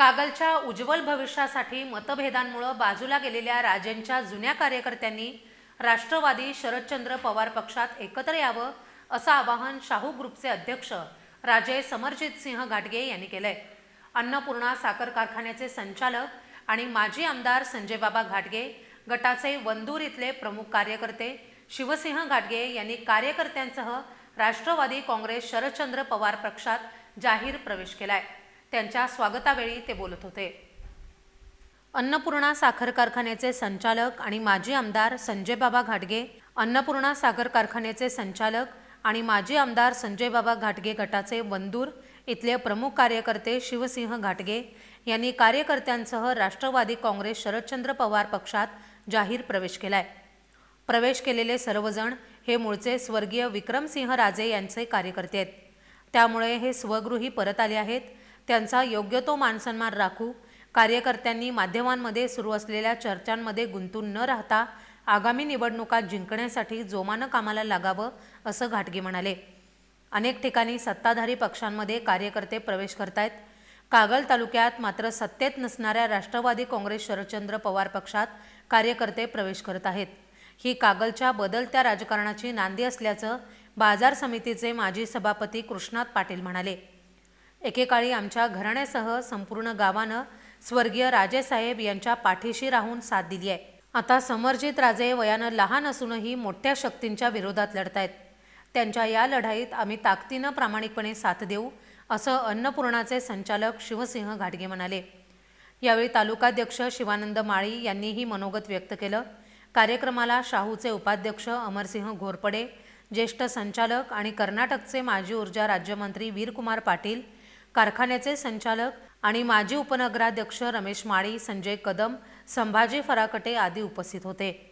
कागलच्या उज्ज्वल भविष्यासाठी मतभेदांमुळं बाजूला गेलेल्या राजेंच्या जुन्या कार्यकर्त्यांनी राष्ट्रवादी शरदचंद्र पवार पक्षात एकत्र यावं असं आवाहन शाहू ग्रुपचे अध्यक्ष राजे समरजित सिंह घाटगे यांनी केलंय. अन्नपूर्णा साखर कारखान्याचे संचालक आणि माजी आमदार संजय बाबा घाटगे गटाचे वंदूर इथले प्रमुख कार्यकर्ते शिवसिंह घाटगे यांनी कार्यकर्त्यांसह राष्ट्रवादी काँग्रेस शरदचंद्र पवार पक्षात जाहीर प्रवेश केलाय. त्यांच्या स्वागतावेळी ते बोलत होते. अन्नपूर्णा साखर कारखान्याचे संचालक आणि माजी आमदार संजय बाबा घाटगे अन्नपूर्णा साखर कारखान्याचे संचालक आणि माजी आमदार संजय बाबा घाटगे गटाचे वंदूर इथले प्रमुख कार्यकर्ते शिवसिंह घाटगे यांनी कार्यकर्त्यांसह राष्ट्रवादी काँग्रेस शरदचंद्र पवार पक्षात जाहीर प्रवेश केलाय. प्रवेश केलेले सर्वजण हे मूळचे स्वर्गीय विक्रमसिंह राजे यांचे कार्यकर्ते आहेत. त्यामुळे हे स्वगृही परत आले आहेत त्यांचा योग्य तो मानसन्मान राखू कार्यकर्त्यांनी माध्यमांमध्ये सुरू असलेल्या चर्चांमध्ये गुंतून न राहता आगामी निवडणुका जिंकण्यासाठी जोमानं कामाला लागावं असं घाटगे म्हणाले. अनेक ठिकाणी सत्ताधारी पक्षांमध्ये कार्यकर्ते प्रवेश करतायत. कागल तालुक्यात मात्र सत्तेत नसणाऱ्या राष्ट्रवादी काँग्रेस शरदचंद्र पवार पक्षात कार्यकर्ते प्रवेश करत आहेत. ही कागलच्या बदलत्या राजकारणाची नांदी असल्याचं बाजार समितीचे माजी सभापती कृष्णात पाटील म्हणाले. एकेकाळी आमच्या घराण्यासह संपूर्ण गावानं स्वर्गीय राजेसाहेब यांच्या पाठीशी राहून साथ दिली आहे. आता समर्जित राजे वयानं लहान असूनही मोठ्या शक्तींच्या विरोधात लढतायत. त्यांच्या या लढाईत आम्ही ताकदीनं प्रामाणिकपणे साथ देऊ असं अन्नपूर्णाचे संचालक शिवसिंह घाटगे म्हणाले. यावेळी तालुकाध्यक्ष शिवानंद माळी यांनीही मनोगत व्यक्त केलं. कार्यक्रमाला शाहूचे उपाध्यक्ष अमरसिंह घोरपडे ज्येष्ठ संचालक आणि कर्नाटकचे माजी ऊर्जा राज्यमंत्री वीरकुमार पाटील कारखान्याचे संचालक आणि माजी उपनगराध्यक्ष रमेश माळी संजय कदम संभाजी फराकटे आदी उपस्थित होते.